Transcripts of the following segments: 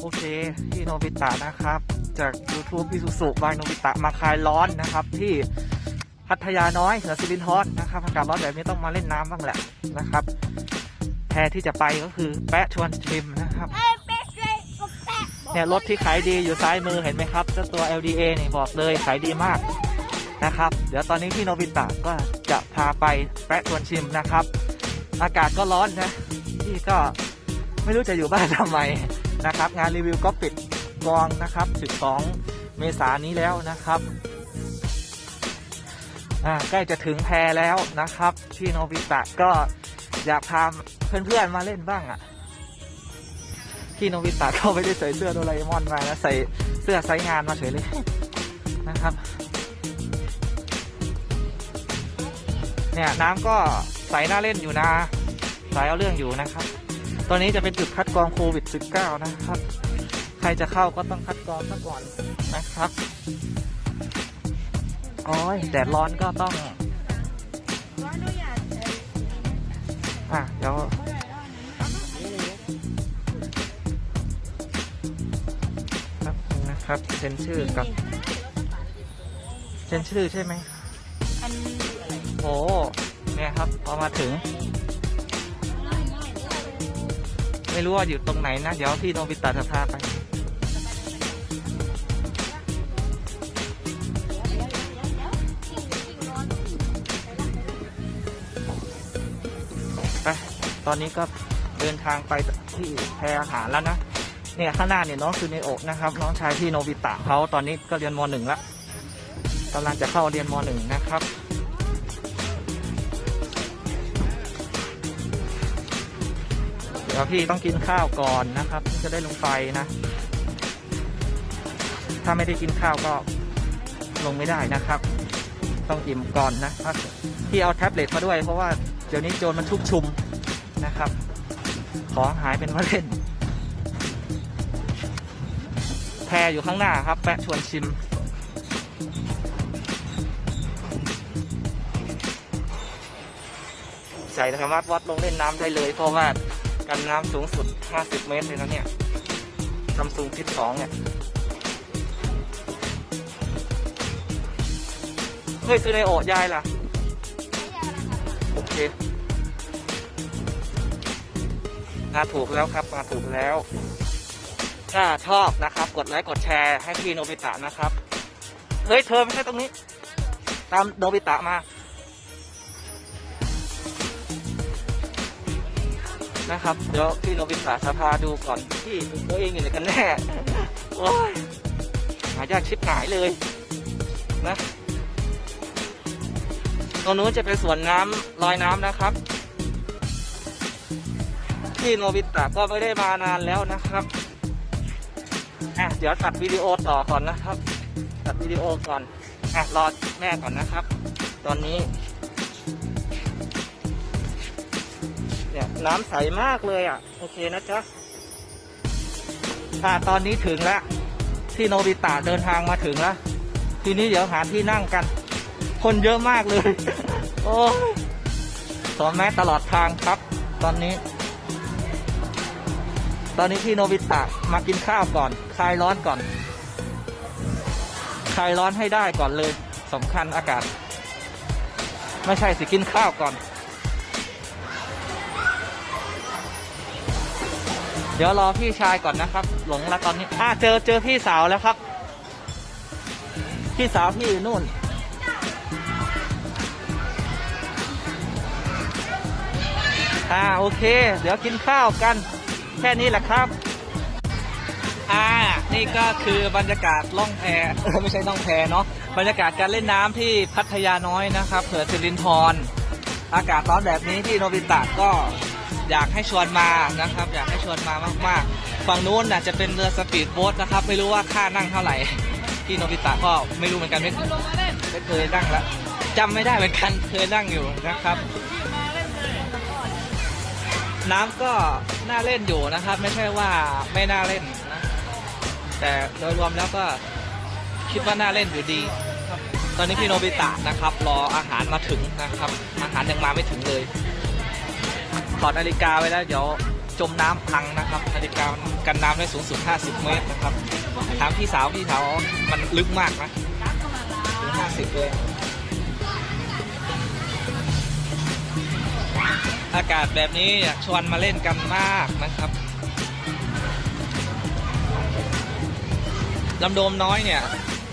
โอเคที่โนบิตะนะครับ จาก YouTube อิสุสุบายโนบิตะมาคลายร้อนนะครับ ที่พัทยาน้อยเหนือสิรินทรนะครับอากาศร้อนแบบนี้ต้องมาเล่นน้ำบ้างแหละนะครับแพรที่จะไปก็คือแปะชวนชิมนะครับเนี่ยรถที่ขายดีอยู่ซ้ายมือเห็นไหมครับเจ้าตัว LDA นี่บอกเลยขายดีมากนะครับ เดี๋ยวตอนนี้พี่โนบิตะก็จะพาไปแปะชวนชิมนะครับ อากาศก็ร้อนนะพี่ก็ไม่รู้จะอยู่บ้านทำไม นะครับ งานรีวิวก็ปิดกองนะครับ 12 เมษายนนี้แล้วนะครับใกล้จะถึงแพรแล้วนะครับพี่โนบิตะก็อยากพาเพื่อนๆมาเล่นบ้างอะพี่โนบิตะก็ไม่ได้ใส่เสื้อโดราเอมอนมานะใส่เสื้อไซส์งานมาเฉยเลยนะครับ เนี่ยน้ำก็ใสหน่าเล่นอยู่นะ ใสเอาเรื่องอยู่นะครับ ตอนนี้จะเป็นจุดคัดกรองโควิด -19 นะครับ ใครจะเข้าก็ต้องคัดกรองซะก่อนนะครับโอ้ยแดดร้อนก็ต้อง อะเดี๋ยวครับนะครับเซ็นชื่อกับเซ็นชื่อใช่ไหมอันโอ้เนี่ยครับพอมาถึง ไม่รู้ว่าอยู่ตรงไหนนะ เดี๋ยวพี่โนบิตะจะพาไป ไป ตอนนี้ก็เดินทางไปที่แพรอาหารแล้วนะ เนี่ยข้างหน้าเนี่ยน้องคือเนโอะนะครับ น้องชายพี่โนบิตะเขาตอนนี้ก็เรียนมหนึ่งแล้วกำลังจะเข้าเรียนมหนึ่งนะครับ เดี๋ยวพี่ต้องกินข้าวก่อนนะครับจะได้ลงไปนะ ถ้าไม่ได้กินข้าวก็ลงไม่ได้นะครับ ต้องอิ่มก่อนนะครับพี่เอาแท็บเล็ตมาด้วย เพราะว่าเดี๋ยวนี้โจรมันชุกชุมนะครับ ของหายเป็นว่าเล่นแพรอยู่ข้างหน้าครับ แปะชวนชิมใส่สามารถวัดลงเล่นน้ำได้เลย เพราะว่า กันน้ำสูงสุด 50 เมตรเลยนะเนี่ยซัมซุงทิศสองเนี่ย เฮ้ยซื้อในโอะยายล่ะ โอเคมาถูกแล้วครับ มาถูกแล้ว ถ้าชอบนะครับ กดไลค์ กดแชร์ให้พี่โนบิตะนะครับ เฮ้ย เธอไม่ใช่ตรงนี้ ตามโนบิตะมา นะครับ เดี๋ยวพี่โนบิตะจะพาดูก่อนที่ตัวเองอยู่ไหนกันแน่โอ้ยหายากชิบหายเลยนะตรงนู้นจะเป็นสวนน้ำลอยน้ำนะครับพี่โนบิตะก็ไม่ได้มานานแล้วนะครับอะเดี๋ยวตัดวิดีโอต่อก่อนนะครับ ตัดวิดีโอก่อนอะรอแม่ก่อนนะครับ ตอนนี้ น้ำใสมากเลยอะ โอเคนะจ๊ะค่ะตอนนี้ถึงแล้ว ที่โนบิตะเดินทางมาถึงแล้ว ทีนี้เดี๋ยวหาที่นั่งกัน คนเยอะมากเลย โอ้สวมแมสตลอดทางครับ ตอนนี้ ตอนนี้พี่โนบิตะมากินข้าวก่อน คลายร้อนก่อน คลายร้อนให้ได้ก่อนเลยสำคัญอากาศ ไม่ใช่สิกินข้าวก่อน ดี๋ยวรอพี่ชายก่อนนะครับ หลงแล้วตอนนี้อ่าเจอเจอพี่สาวแล้วครับ พี่สาวพี่นู่น อ่าโอเค เดี๋ยวกินข้าวกัน แค่นี้แหละครับ อ่า นี่ก็คือบรรยากาศล่องแพไม่ใช่ล่องแพเนาะบรรยากาศการเล่นน้ำที่พัทยาน้อยนะครับเผื่อสิรินทรอากาศร้อนแบบนี้ที่โนบิตะก็ อยากให้ชวนมานะครับ อยากให้ชวนมามากๆฝั่งนู้นน่ะจะเป็นเรือสปีดโบ๊ทนะครับ ไม่รู้ว่าค่านั่งเท่าไหร่ที่โนบิตะก็ไม่รู้เหมือนกันไม่ไม่เคยนั่งแล้วจำไม่ได้เหมือนกันเคยนั่งอยู่นะครับ น้ำก็น่าเล่นอยู่นะครับ ไม่ใช่ว่าไม่น่าเล่นนะแต่โดยรวมแล้วก็คิดว่าน่าเล่นอยู่ดีตอนนี้พี่โนบิตะนะครับ รออาหารมาถึงนะครับ อาหารยังมาไม่ถึงเลย ถอดนาฬิกาไว้แล้วเดี๋ยวจมน้ำพังนะครับ นาฬิกากันน้ำได้สูงสุด 50 เมตรนะครับ ถามพี่สาวพี่สาวมันลึกมากนะถึง50 เลย อากาศแบบนี้อยากชวนมาเล่นกันมากนะครับลำโดมน้อยเนี่ย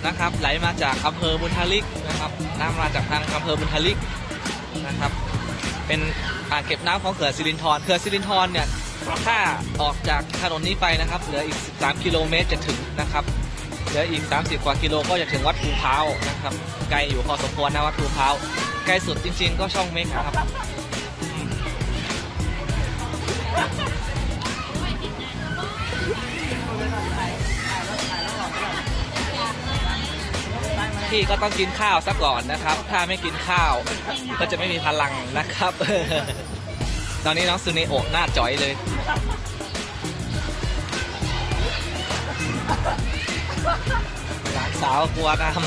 นะครับ ไหลมาจากอำเภอบุญทลิกนะครับน้ำมาจากทางอำเภอบุญทลิกนะครับ เป็นอ่างเก็บน้ำของเขื่อนสิรินธรเขื่อนสิรินธรเนี่ยถ้าออกจากถนนนี้ไปนะครับ เหลืออีก 13 กิโลเมตรจะถึงนะครับ เหลืออีก 30 กว่ากิโลก็จะถึงวัดภูพร้าวนะครับ ไกลอยู่พอสมควรนะวัดภูพร้าว ไกลสุดจริง ๆ ก็ช่องเมฆนะครับ พี่ก็ต้องกินข้าวซะก่อนนะครับ ถ้าไม่กินข้าวก็จะไม่มีพลังนะครับ ตอนนี้น้องซูเนโอะหน้าจ่อยเลย หลานสาวกลัวน้ำ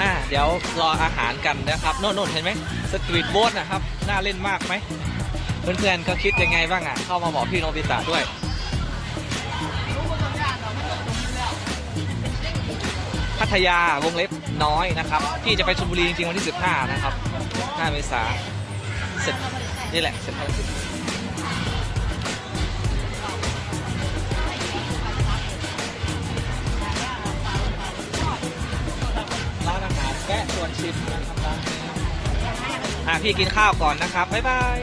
อ่าเดี๋ยวรออาหารกันนะครับโน่นๆเห็นไหมสตรีทโบ๊ทนะครับ น่าเล่นมากไหมเพื่อนๆเขาคิดยังไงบ้างอะ เข้ามาบอกพี่โนบิตะด้วย ทยาวงเล็บน้อยนะครับพี่จะไปชลบุรีจริงๆวันที่ 15 นะครับ 5 เมษาเสร็จนี่แหละเสร็จภารกิจร้านอาหารแกะชวนชิมนะครับร้านนี้อะพี่กินข้าวก่อนนะครับ บ๊ายบาย